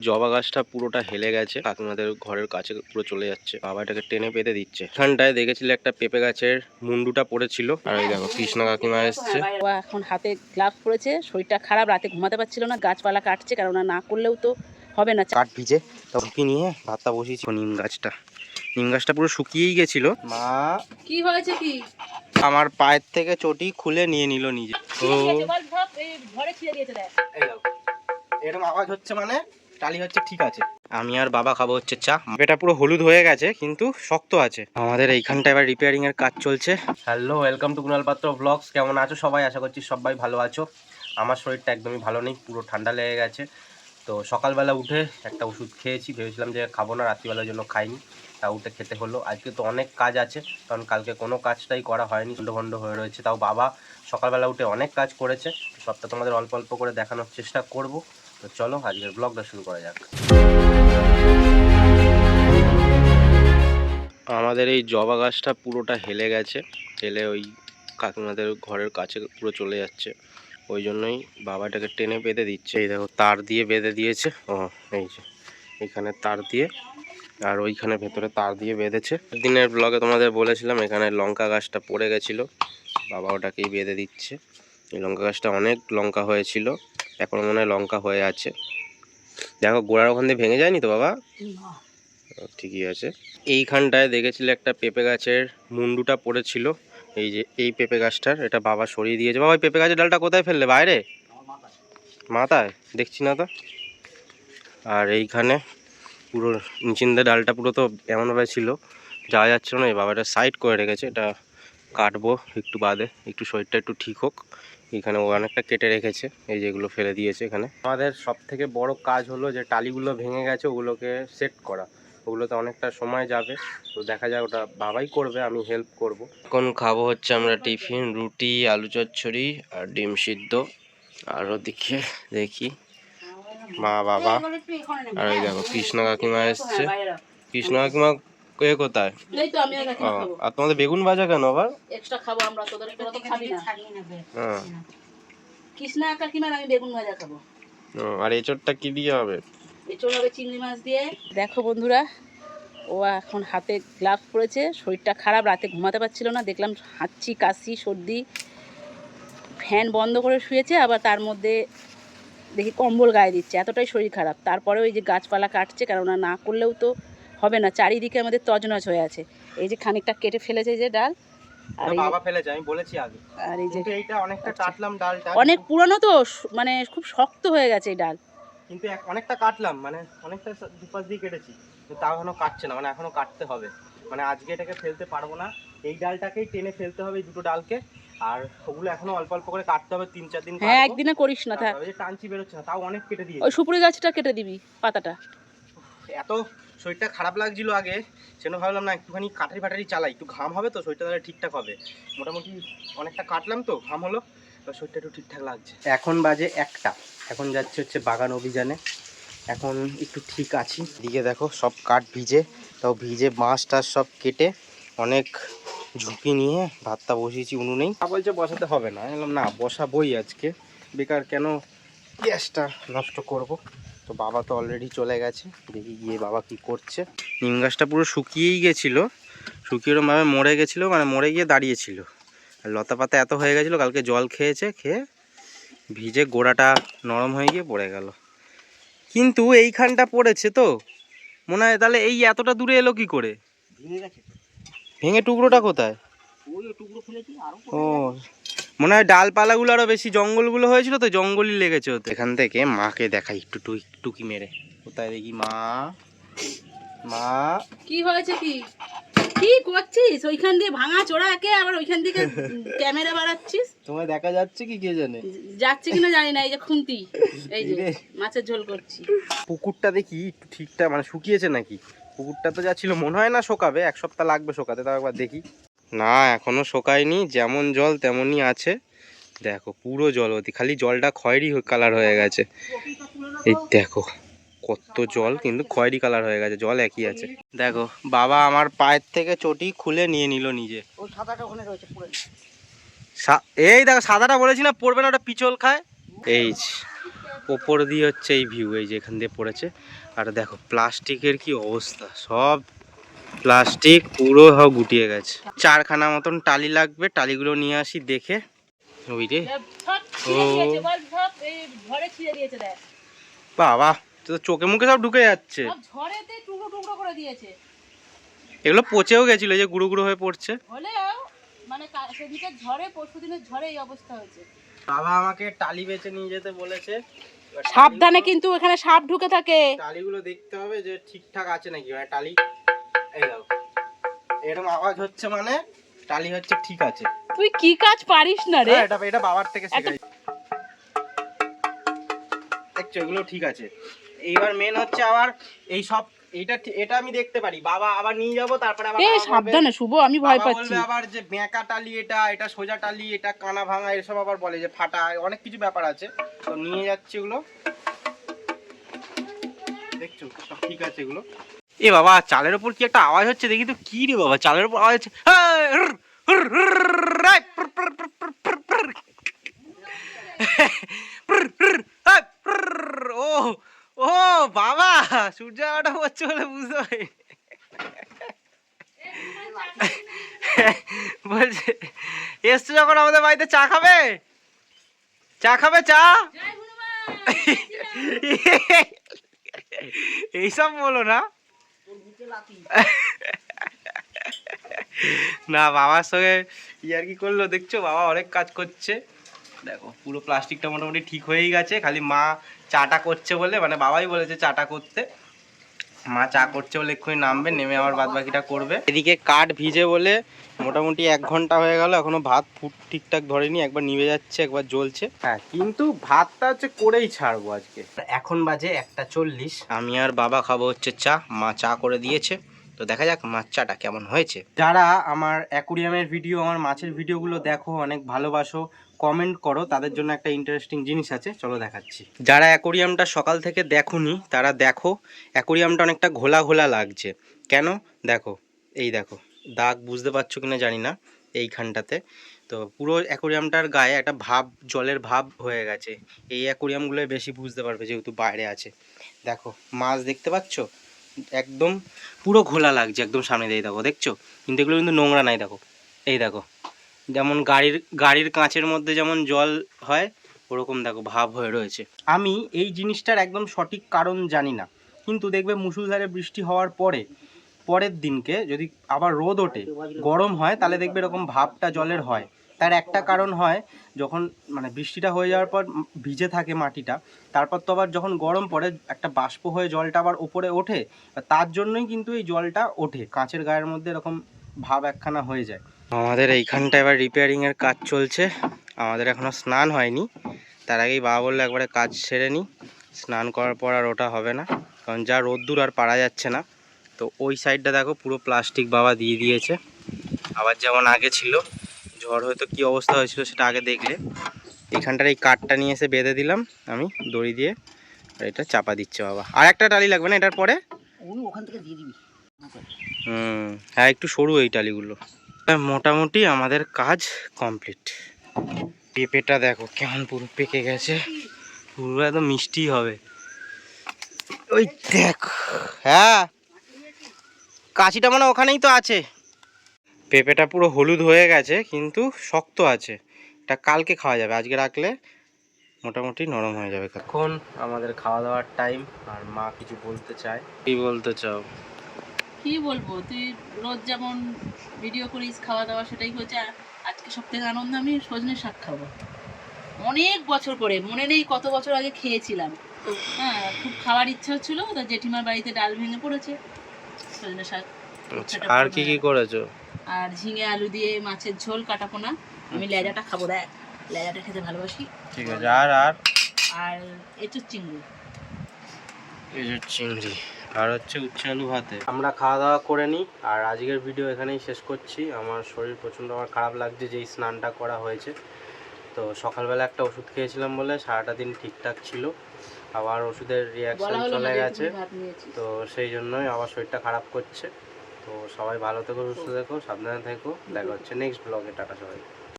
জবা গাছটা পুরোটা হেলে গেছে। কাকিমাদের ঘরের কাছে পুরো চলে যাচ্ছে। বাবা এটাকে টেনে পেতে দিচ্ছে। এখানটায় দেখেছিলে একটা পেঁপে গাছের মুন্ডুটা পড়েছিল। আর এই দেখো কৃষ্ণ কাকিমা এসছে। এখন হাতে গ্লাভ পরেছে শরীরটা খারাপ রাতে ঘুমাতে পারছিল না গাছপালা কাটছে কেননা না করলেও তো হবে না। কাঠ ভিজে তখন নিয়ে ভাতটা বসিয়েছি। নিম গাছটা। নিম গাছটা পুরো শুকিয়েই গেছিল। মা। কি হয়েছে কি? আমার পায়ের থেকে চটি খুলে নিয়ে নিল নিজে। ও। ঘরে ছিঁড়ে দিয়েছে দেখ। এই দেখো এরকম আওয়াজ হচ্ছে মানে টালি হচ্ছে ঠিক আছে। আমি আর বাবা খাব হচ্ছে চা। এটা পুরো হলুদ হয়ে গেছে কিন্তু শক্ত আছে। আমাদের এইখানটা এবার রিপেয়ারিং এর কাজ চলছে। হ্যালো ওয়েলকাম টু কুণাল পাত্র ব্লগস কেমন আছো সবাই? আশা করছি সবাই ভালো আছো। আমার শরীরটা একদমই ভালো নেই পুরো ঠান্ডা লেগে গেছে। তো সকালবেলা উঠে একটা ওষুধ খেয়েছি ভেবেছিলাম যে খাব না রাত্রিবেলার জন্য খাইনি। তা উঠে খেতে হলো। আজকে তো অনেক কাজ আছে কারণ কালকে কোনো কাজটাই করা হয়নি খন্ড হয়ে রয়েছে। তাও বাবা সকালবেলা উঠে অনেক কাজ করেছে। সবটা তোমাদের অল্প অল্প করে দেখানোর চেষ্টা করব। তো চলো, আজকের ব্লগটা শুরু করা যাক। আমাদের এই জবা গাছটা পুরোটা হেলে গেছে, হেলে ওই কাকিমাদের ঘরের কাছে পুরো চলে যাচ্ছে। ওই জন্যই বাবাটাকে টেনে বেঁধে দিচ্ছে। এই দেখো, তার দিয়ে বেঁধে দিয়েছে। ও, এই যে, এখানে তার দিয়ে, আর ওইখানে ভেতরে তার দিয়ে বেঁধেছে। দিনের ব্লগে তোমাদের বলেছিলাম, এখানে লঙ্কা গাছটা পড়ে গেছিল। বাবা ওটাকেই বেঁধে দিচ্ছে। এই লঙ্কা গাছটা অনেক লঙ্কা হয়েছিল। এখনও মনে হয় লঙ্কা হয়ে আছে। দেখো গোড়ার ওখান দিয়ে ভেঙে যায়নি তো বাবা? ঠিকই আছে। এইখানটায় দেখেছিলে একটা পেঁপে গাছের মুন্ডুটা পড়েছিল। এই যে এই পেঁপে গাছটার এটা বাবা সরিয়ে দিয়েছে। বাবা ওই পেঁপে গাছের ডালটা কোথায় ফেললে? বাইরে? মাথায়? দেখছি না তো। আর এইখানে পুরো নিচিন্দা ডালটা পুরো তো এমনভাবে ছিল যাওয়া যাচ্ছিল না। এই বাবাটা সাইড করে রেখেছে। এটা কাটবো একটু বাদে। একটু শরীরটা একটু ঠিক হোক। এখানে অনেকটা কেটে রেখেছে, এই যেগুলো ফেলে দিয়েছে এখানে। আমাদের সব থেকে বড় কাজ হলো যে টালিগুলো ভেঙে গেছে, ওগুলোকে সেট করা। ওগুলোতে অনেকটা সময় যাবে, তো দেখা যাক ওটা বাবাই করবে, আমি হেল্প করব। এখন খাব হচ্ছে আমরা টিফিন, রুটি, আলু চচ্চড়ি আর ডিম সিদ্ধ। আর ওদিকে দেখি মা বাবা। আর ওই দেখো, কৃষ্ণ কাকিমা এসছে। কৃষ্ণ কাকিমা কে কোথায়? এই তো আমি আর তোমাদের বেগুন ভাজা কেন আবার? এক্সট্রা খাব আমরা তোদের তোরা তো খাবি না। হ্যাঁ। কৃষ্ণা কাকিমার আমি বেগুন ভাজা খাব। ও, আর এচোরটা কি দিয়ে হবে? এচড় হবে চিংড়ি মাছ দিয়ে। দেখো বন্ধুরা ও এখন হাতে গ্লাভ পরেছে শরীরটা খারাপ রাতে ঘুমাতে পারছিল না দেখলাম হাঁচি কাশি সর্দি। ফ্যান বন্ধ করে শুয়েছে আবার তার মধ্যে দেখি কম্বল গায়ে দিচ্ছে এতটাই শরীর খারাপ। তারপরে ওই যে গাছপালা কাটছে কেননা না করলেও তো হবে না চারিদিকে আমাদের তজনজ হয়ে আছে। এই যে খানিকটা কেটে ফেলেছে যে ডাল আর বাবা ফেলেছে আমি বলেছি আগে। আর এই যে কিন্তু এইটা অনেকটা কাটলাম ডালটা। অনেক পুরানো তো মানে খুব শক্ত হয়ে গেছে এই ডাল। কিন্তু অনেকটা কাটলাম মানে অনেকটা দুপাশ দিয়ে কেটেছি। তাও এখনও কাটছে না মানে এখনও কাটতে হবে। মানে আজকে এটাকে ফেলতে পারব না। এই ডালটাকেই টেনে ফেলতে হবে এই দুটো ডালকে। আর ওগুলো এখনও অল্প অল্প করে কাটতে হবে তিন চার দিন হ্যাঁ একদিনে করিস না থাক। টানচি বেরোচ্ছে না তাও অনেক কেটে দিয়ে ওই সুপুরি গাছটা কেটে দিবি পাতাটা। এত শরীরটা খারাপ লাগছিল আগে, সেজন্য ভাবলাম, না, একটুখানি কাটারি ফাটারি চালাই। একটু ঘাম হবে তো, শরীরটা তাহলে ঠিকঠাক হবে। মোটামুটি অনেকটা কাটলাম তো, ঘাম হলো শরীরটা একটু ঠিকঠাক লাগছে। এখন বাজে একটা। এখন যাচ্ছে হচ্ছে বাগান অভিযানে। এখন একটু ঠিক আছি। দিকে দেখো, সব কাঠ ভিজে, তাও ভিজে মাছ টাছ সব কেটে অনেক ঝুঁকি নিয়ে ভাতটা বসিয়েছি, উনুনেই। তা বলছে, বসাতে হবে না। বললাম, না, বসাবই আজকে। বেকার কেন গ্যাসটা নষ্ট করব? তো বাবা তো অলরেডি চলে গেছে। দেখি গিয়ে বাবা কি করছে। নিম গাছটা পুরো শুকিয়েই গেছিল। শুকিয়ে ওরমভাবে মরে গেছিল মানে মরে গিয়ে দাঁড়িয়েছিল। আর লতা পাতা এত হয়ে গেছিল কালকে জল খেয়েছে খেয়ে ভিজে গোড়াটা নরম হয়ে গিয়ে পড়ে গেল। কিন্তু এইখানটা পড়েছে তো। মনে হয় তাহলে এই এতটা দূরে এলো কি করে? ভেঙে টুকরোটা কোথায়? ও মনে হয় ডালপালাগুলো আরও বেশি জঙ্গলগুলো হয়েছিল তো জঙ্গলই লেগেছে ওতে। এখান থেকে মাকে দেখাই একটু টুই টুকি মেরে। কোথায় দেখি মা? মা? কি হয়েছে কি? কি করছিস? ওইখান দিয়ে ভাঙা চোরা একে? আবার ওইখান থেকে ক্যামেরা বাড়াচ্ছিস? তোমায় দেখা যাচ্ছে কি কে জানে? যাচ্ছে কিনা জানি না এই যে খুন্তি। এই যে রে। মাছের ঝোল করছি। পুকুরটা দেখি একটু ঠিকঠাক মানে শুকিয়েছে নাকি? পুকুরটা তো যা ছিল মনে হয় না শোকাবে এক সপ্তাহ লাগবে শোকাতে তাও একবার দেখি। না এখনও শোকায়নি যেমন জল তেমনই আছে। দেখো পুরো জল অতি খালি জলটা খয়েরি কালার হয়ে গেছে। এই দেখো কত জল কিন্তু খয়েরি কালার হয়ে গেছে জল একই আছে। দেখো বাবা আমার পায়ের থেকে চটি খুলে নিয়ে নিল নিজে। এই দেখো সাদাটা বলেছি না পড়বে না ওটা পিছল খায়। এই। ওপর দিয়ে হচ্ছে এই ভিউ এই যে এখান দিয়ে পড়েছে। আর দেখো প্লাস্টিকের কি অবস্থা সব প্লাস্টিক পুরো সব গুটিয়ে গেছে। চারখানা মতন টালি লাগবে টালিগুলো নিয়ে আসি দেখে। ওই রে। বাবা তো চোখে মুখে সব ঢুকে যাচ্ছে। এগুলো পচেও গেছিল যে গুঁড়ো গুঁড়ো হয়ে পড়ছে। মানে কা- ঝড়ে পরশু ঝড়ে এই অবস্থা হয়েছে। বাবা আমাকে টালি বেচে নিয়ে যেতে বলেছে। সাবধানে কিন্তু এখানে সাপ ঢুকে থাকে। টালিগুলো দেখতে হবে যে ঠিকঠাক আছে নাকি। মানে টালি এই দাও এরকম আওয়াজ হচ্ছে মানে টালি হচ্ছে ঠিক আছে। তুই কি কাজ পারিস না রে? হ্যাঁ, এটা এটা বাবার থেকে শেখাই। দেখছ এগুলো ঠিক আছে। এইবার মেন হচ্ছে আবার এই সব এইটা ঠি- এটা আমি দেখতে পারি। বাবা আবার নিয়ে যাব তারপরে আবার এ বাবা বলবে- সাবধানে শুভ আমি ভয় পাচ্ছি। আবার যে বেঁকা টালি এটা এটা সোজা টালি এটা কানা ভাঙা এসব আবার বলে যে ফাটা অনেক কিছু ব্যাপার আছে। তো নিয়ে যাচ্ছে এগুলো। দেখছ সব ঠিক আছে এগুলো। এ বাবা চালের ওপর কি একটা আওয়াজ হচ্ছে দেখি তো কি রে বাবা চালের ওপর আওয়াজ হচ্ছে। ও ও বাবা সূর্য আলোটা পড়ছে বলে বুঝতে পারি বলছে এসছো যখন আমাদের বাড়িতে চা খাবে চা খাবে চা এইসব বলো না না, বাবার সঙ্গে ইয়ার কি করল, দেখছ? বাবা অনেক কাজ করছে। দেখো, পুরো প্লাস্টিকটা মোটামুটি ঠিক হয়েই গেছে, খালি মা চাটা করছে বলে মানে বাবাই বলেছে চাটা করতে। মা চা করছে বলে এক্ষুনি নামবে নেমে আবার বাদ বাকিটা করবে। এদিকে কাঠ ভিজে বলে মোটামুটি এক ঘণ্টা হয়ে গেল এখনও ভাত ফুট ঠিকঠাক ধরেনি একবার নিভে যাচ্ছে একবার জ্বলছে। হ্যাঁ কিন্তু ভাতটা হচ্ছে করেই ছাড়বো আজকে। এখন বাজে একটা চল্লিশ। আমি আর বাবা খাব হচ্ছে চা মা চা করে দিয়েছে। তো দেখা যাক মাছ চাটা কেমন হয়েছে। যারা আমার অ্যাকুরিয়ামের ভিডিও, আমার মাছের ভিডিওগুলো দেখো, অনেক ভালোবাসো কমেন্ট করো, তাদের জন্য একটা ইন্টারেস্টিং জিনিস আছে, চলো দেখাচ্ছি। যারা অ্যাকোরিয়ামটা সকাল থেকে দেখোনি, তারা দেখো, অ্যাকোরিয়ামটা অনেকটা ঘোলা ঘোলা লাগছে। কেন? দেখো, এই দেখো, দাগ বুঝতে পারছ কিনা জানি না, এইখানটাতে। তো পুরো অ্যাকোরিয়ামটার গায়ে একটা ভাব, জলের ভাব হয়ে গেছে। এই অ্যাকোরিয়ামগুলোই বেশি বুঝতে পারবে যেহেতু বাইরে আছে। দেখো, মাছ দেখতে পাচ্ছো? একদম পুরো ঘোলা লাগছে একদম সামনে দিয়ে দেখো, দেখছ? কিন্তু এগুলো কিন্তু নোংরা নাই, দেখো। এই দেখো, যেমন গাড়ির গাড়ির কাঁচের মধ্যে যেমন জল হয়, ওরকম দেখো ভাব হয়ে রয়েছে। আমি এই জিনিসটার একদম সঠিক কারণ জানি না, কিন্তু দেখবে মুসুলধারে বৃষ্টি হওয়ার পরে, পরের দিনকে যদি আবার রোদ ওঠে, গরম হয়, তাহলে দেখবে এরকম ভাবটা জলের হয়। তার একটা কারণ হয়, যখন মানে বৃষ্টিটা হয়ে যাওয়ার পর ভিজে থাকে মাটিটা, তারপর তো আবার যখন গরম পড়ে, একটা বাষ্প হয়ে জলটা আবার ওপরে ওঠে, তার জন্যই কিন্তু এই জলটা ওঠে, কাঁচের গায়ের মধ্যে এরকম ভাব একখানা হয়ে যায়। আমাদের এইখানটা এবার রিপেয়ারিং এর কাজ চলছে, আমাদের এখনও স্নান হয়নি, তার আগেই বাবা বলল একবারে কাজ সেরে নিই স্নান করার পর আর ওটা হবে না, কারণ যা রোদ্দুর আর পারা যাচ্ছে না, তো ওই সাইডটা দেখো পুরো প্লাস্টিক বাবা দিয়ে দিয়েছে, আবার যেমন আগে ছিল ঝড় হয়তো কি অবস্থা হয়েছিল সেটা আগে দেখলে। এখানটার এই কাঠটা নিয়ে এসে বেঁধে দিলাম আমি দড়ি দিয়ে। আর এটা চাপা দিচ্ছে বাবা। আর একটা টালি লাগবে না এটার পরে? ওখান থেকে দিয়ে দিবি। হুম হ্যাঁ একটু সরু এই টালিগুলো। মোটামুটি আমাদের কাজ কমপ্লিট। পেঁপেটা দেখো কেমন পুরো পেকে গেছে। পুরো একদম মিষ্টি হবে। ওই দেখো হ্যাঁ কাশিটা মানে ওখানেই তো আছে। পেঁপেটা পুরো হলুদ হয়ে গেছে কিন্তু শক্ত আছে। এটা কালকে খাওয়া যাবে আজকে রাখলে মোটামুটি নরম হয়ে যাবে এখন আমাদের খাওয়া দাওয়ার টাইম আর মা কিছু বলতে চায়। কি বলতে চাও? কি বলব তুই রোজ যেমন ভিডিও করিস খাওয়া দাওয়া সেটাই হচ্ছে আজকে সব থেকে আনন্দ আমি সজনে শাক খাব। অনেক বছর পরে মনে নেই কত বছর আগে খেয়েছিলাম। হ্যাঁ খুব খাওয়ার ইচ্ছা হচ্ছিল তা জেঠিমার বাড়িতে ডাল ভেঙে পড়েছে সজনে শাক। আচ্ছা, আর কি কি করেছ? আর ঝিঙে আলু দিয়ে মাছের ঝোল কাটাপোনা আমি লেজাটা খাব দেখ। লেজাটা খেতে ভালোবাসি। ঠিক আছে আর আর? আর এঁচুর চিংড়ি। এই যে চিংড়ি আর হচ্ছে উচ্ছে আলু ভাতে। আমরা খাওয়া দাওয়া করে নিই আর আজকের ভিডিও এখানেই শেষ করছি। আমার শরীর প্রচণ্ড আমার খারাপ লাগছে যেই স্নানটা করা হয়েছে। তো সকালবেলা একটা ওষুধ খেয়েছিলাম বলে সারাটা দিন ঠিকঠাক ছিল। আবার ওষুধের রিয়াকশন চলে গেছে। তো সেই জন্যই আবার শরীরটা খারাপ করছে। তো সবাই ভালো থেকো সুস্থ থেকো সাবধানে থেকো। দেখা হচ্ছে নেক্সট ব্লগে টাটা সবাই